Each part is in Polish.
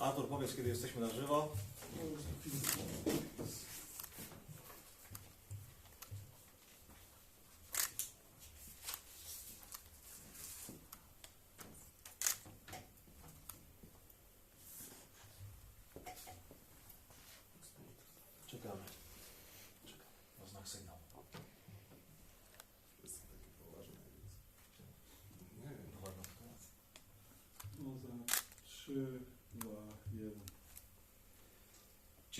Artur, powiedz, kiedy jesteśmy na żywo. Czekamy. Czekamy na znak sygnału. No za 3,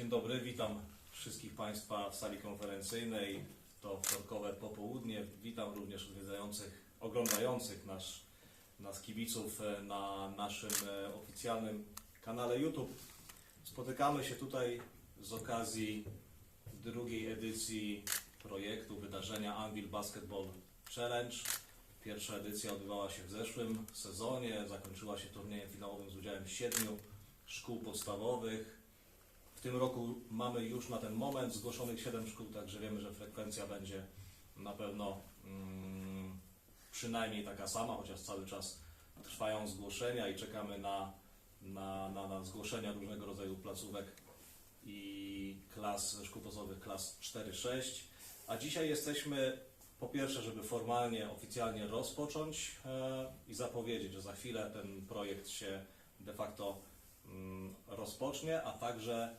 Dzień dobry, witam wszystkich Państwa w sali konferencyjnej. To wtorkowe popołudnie. Witam również odwiedzających, oglądających nasz, nas kibiców e, na naszym e, oficjalnym kanale YouTube. Spotykamy się tutaj z okazji drugiej edycji projektu wydarzenia Anvil Basketball Challenge. Pierwsza edycja odbywała się w zeszłym sezonie, zakończyła się turniejem finałowym z udziałem siedmiu szkół podstawowych. W tym roku mamy już na ten moment zgłoszonych 7 szkół, także wiemy, że frekwencja będzie na pewno mm, przynajmniej taka sama, chociaż cały czas trwają zgłoszenia i czekamy na, na, na, na zgłoszenia różnego rodzaju placówek i klas szkół podstawowych klas 4-6. A dzisiaj jesteśmy po pierwsze, żeby formalnie, oficjalnie rozpocząć e, i zapowiedzieć, że za chwilę ten projekt się de facto mm, rozpocznie, a także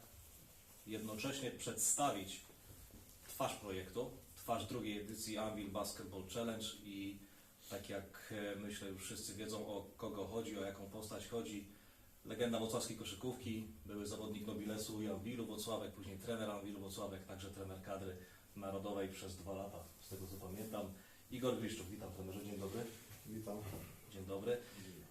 jednocześnie przedstawić twarz projektu, twarz drugiej edycji Anvil Basketball Challenge i tak jak e, myślę już wszyscy wiedzą o kogo chodzi, o jaką postać chodzi. Legenda wrocławskiej koszykówki, były zawodnik Nobilesu i Anwilu Włocławek, później trener Anwilu Włocławek, także trener kadry narodowej przez dwa lata, z tego co pamiętam. Igor Griszczuk, witam trenerze, dzień dobry. Witam. Dzień dobry.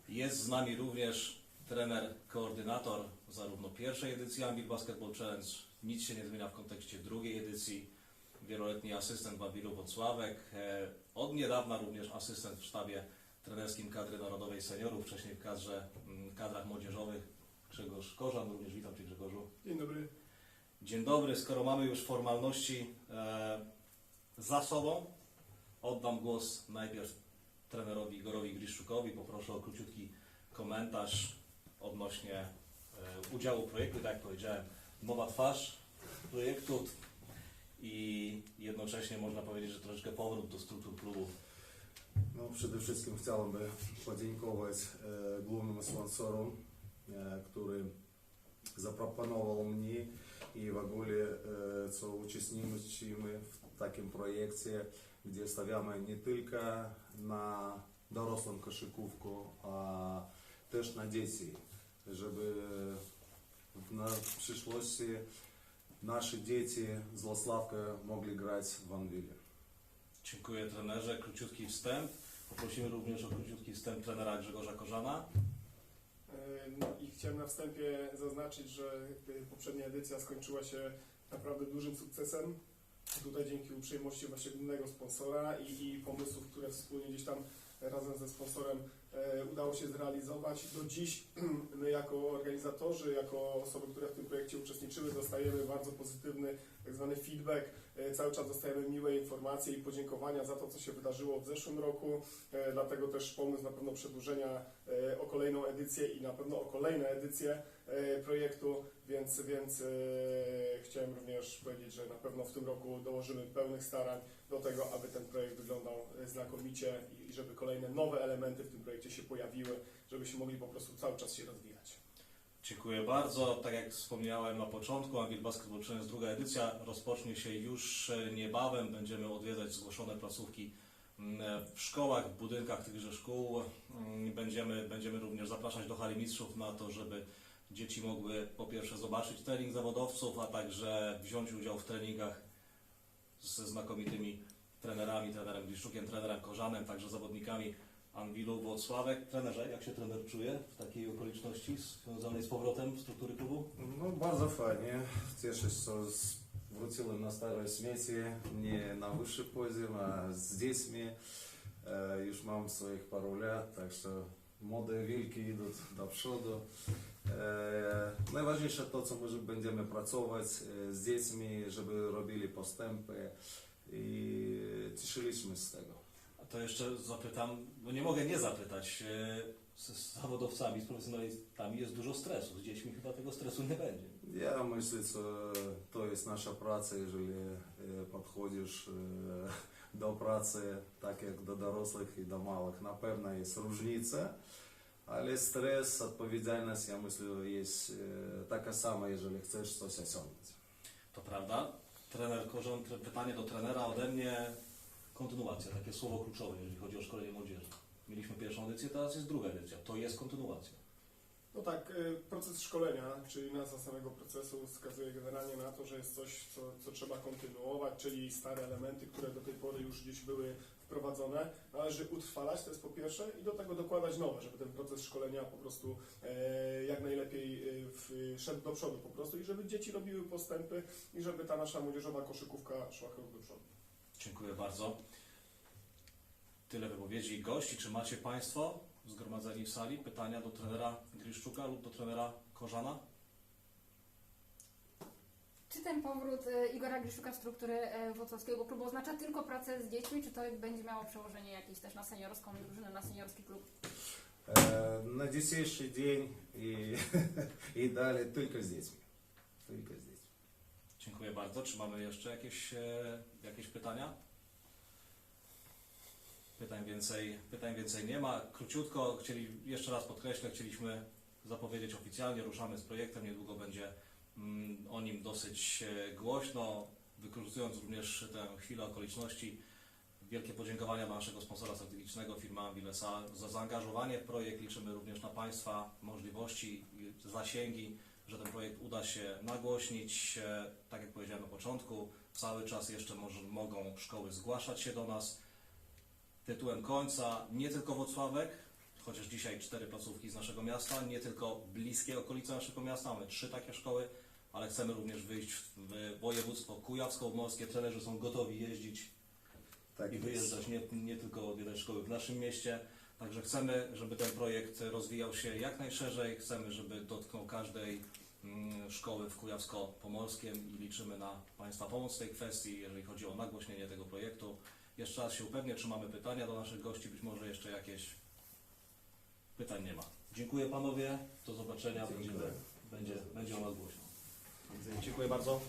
Jest z nami również trener, koordynator zarówno pierwszej edycji Anvil Basketball Challenge, nic się nie zmienia w kontekście drugiej edycji, wieloletni asystent Babilu Wocławek, e, od niedawna również asystent w sztabie trenerskim kadry narodowej seniorów, wcześniej w kadrze, mm, kadrach młodzieżowych Grzegorz Korzan, również witam Cię Grzegorzu. Dzień dobry. Dzień dobry, skoro mamy już formalności e, za sobą, oddam głos najpierw trenerowi Igorowi Griszczukowi. Poproszę o króciutki komentarz odnośnie e, udziału projektu. Tak jak powiedziałem, nowa twarz projektu i jednocześnie można powiedzieć, że troszeczkę powrót do struktur klubu. Ну, przede wszystkim chciałem by podziękować e, głównemu sponsorom, e, który zaproponował mnie i w ogóle co uczestniczymy w takim projekcie, gdzie stawiamy nie tylko na dorosłą koszykówkę, a też na dzieci, żeby w na w przyszłości nasze dzieci z Włocławka mogli grać w Anwilie. Dziękuję trenerze. Króciutki wstęp. Poprosimy również o króciutki wstęp trenera Grzegorza Korzana. E, No i chciałem na wstępie zaznaczyć, że poprzednia edycja skończyła się naprawdę dużym sukcesem. Tutaj dzięki uprzejmości właśnie głównego sponsora i, i pomysłów, które wspólnie gdzieś tam razem ze sponsorem e, udało się zrealizować. Do dziś my jako organizatorzy, jako osoby, które w tym projekcie uczestniczyły, dostajemy bardzo pozytywny tak zwany feedback. E, cały czas dostajemy miłe informacje i podziękowania za to, co się wydarzyło w zeszłym roku. E, dlatego też pomysł na pewno przedłużenia o kolejną edycję i na pewno o kolejne edycje projektu, więc, więc chciałem również powiedzieć, że na pewno w tym roku dołożymy pełnych starań do tego, aby ten projekt wyglądał e, znakomicie i, żeby kolejne nowe elementy w tym projekcie się pojawiły, żebyśmy mogli po prostu cały czas się rozwijać. Dziękuję bardzo. Tak jak wspomniałem na początku, Anvil Basketball Challenge druga edycja rozpocznie się już e, niebawem. Będziemy odwiedzać zgłoszone placówki mm, w szkołach, w budynkach tychże szkół. Mm, Będziemy, będziemy również zapraszać do hali mistrzów na to, żeby dzieci mogły po pierwsze zobaczyć trening zawodowców, a także wziąć udział w treningach ze znakomitymi trenerami, trenerem Gliszczukiem, trenerem Korzanem, także zawodnikami Anwilu Włocławek. Trenerze, jak się trener czuje w takiej okoliczności związanej z powrotem w struktury klubu? No bardzo fajnie. Cieszę się, że wróciłem na stare śmieci, nie na wyższy poziom, a z dziećmi. E, już mam swoich paru lat, tak że młode wilki idą do przodu. E, najważniejsze to, co my będziemy pracować e, z dziećmi, żeby robili postępy i cieszyliśmy się z tego. A to jeszcze zapytam, bo nie mogę nie zapytać. e, z, zawodowcami, z profesjonalistami jest dużo stresu. Z dziećmi chyba tego stresu nie będzie. Ja myślę, że to jest nasza praca, jeżeli podchodzisz do pracy tak jak do dorosłych i do małych. Na pewno jest różnica, ale stres, odpowiedzialność, ja myślę, jest taka sama, jeżeli chcesz coś osiągnąć. To prawda. Trener pytanie do trenera ode mnie. Kontynuacja, takie słowo kluczowe, jeżeli chodzi o szkolenie młodzieży. Mieliśmy pierwszą edycję, teraz jest druga edycja. To jest kontynuacja. No tak, y, proces szkolenia, czyli nazwa samego procesu wskazuje generalnie na to, że jest coś, co, co trzeba kontynuować, czyli stare elementy, które do tej pory już gdzieś były wprowadzone, należy utrwalać, to jest po pierwsze, i do tego dokładać nowe, żeby ten proces szkolenia po prostu e, jak najlepiej e, w, szedł do przodu po prostu i żeby dzieci robiły postępy i żeby ta nasza młodzieżowa koszykówka szła krok do przodu. Dziękuję bardzo. Tyle wypowiedzi gości. Czy macie Państwo zgromadzeni w sali pytania do trenera Griszczuka lub do trenera Korzana? Czy ten powrót e, Igora Griszuka w struktury e, włocławskiego klubu oznacza tylko pracę z dziećmi, czy to będzie miało przełożenie jakieś też na seniorską drużynę, na seniorski klub? E, Na dzisiejszy dzień i, i dalej tylko z dziećmi. Tylko z dziećmi. Dziękuję bardzo. Czy mamy jeszcze jakieś, jakieś pytania? Pytań więcej, pytań więcej nie ma. Króciutko, chcieli, jeszcze raz podkreślę, chcieliśmy zapowiedzieć oficjalnie, ruszamy z projektem, niedługo będzie mm, o nim dosyć e, głośno, wykorzystując również tę chwilę okoliczności. Wielkie podziękowania dla naszego sponsora strategicznego, firmy Ambilesa, za zaangażowanie w projekt. Liczymy również na Państwa możliwości, zasięgi, że ten projekt uda się nagłośnić. E, Tak jak powiedziałem na początku, cały czas jeszcze może, mogą szkoły zgłaszać się do nas. Tytułem końca nie tylko Wocławek, chociaż dzisiaj cztery placówki z naszego miasta, nie tylko bliskie okolice naszego miasta, mamy trzy takie szkoły, ale chcemy również wyjść w województwo kujawsko-pomorskie. Trenerzy są gotowi jeździć Tak i jest. wyjeżdżać nie, nie tylko odwiedzać szkoły w naszym mieście. Także chcemy, żeby ten projekt rozwijał się jak najszerzej. Chcemy, żeby dotknął każdej mm, szkoły w Kujawsko-Pomorskiem i liczymy na Państwa pomoc w tej kwestii, jeżeli chodzi o nagłośnienie tego projektu. Jeszcze raz się upewnię, czy mamy pytania do naszych gości, być może jeszcze jakieś pytań nie ma. Dziękuję Panowie, do zobaczenia, będziemy, będzie, będzie o nas głośno. Dziękuję bardzo.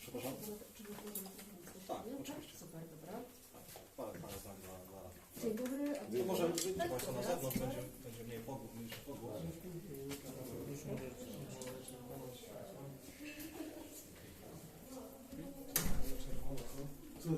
Przepraszam? Tak, oczywiście. Super, dobra. Parę, parę zdań dla, dla... Dzień dobry. A Nie może dzień wyjść Państwo na zewnątrz, będzie, będzie mniej pogłos, mniejszy pogłos. Co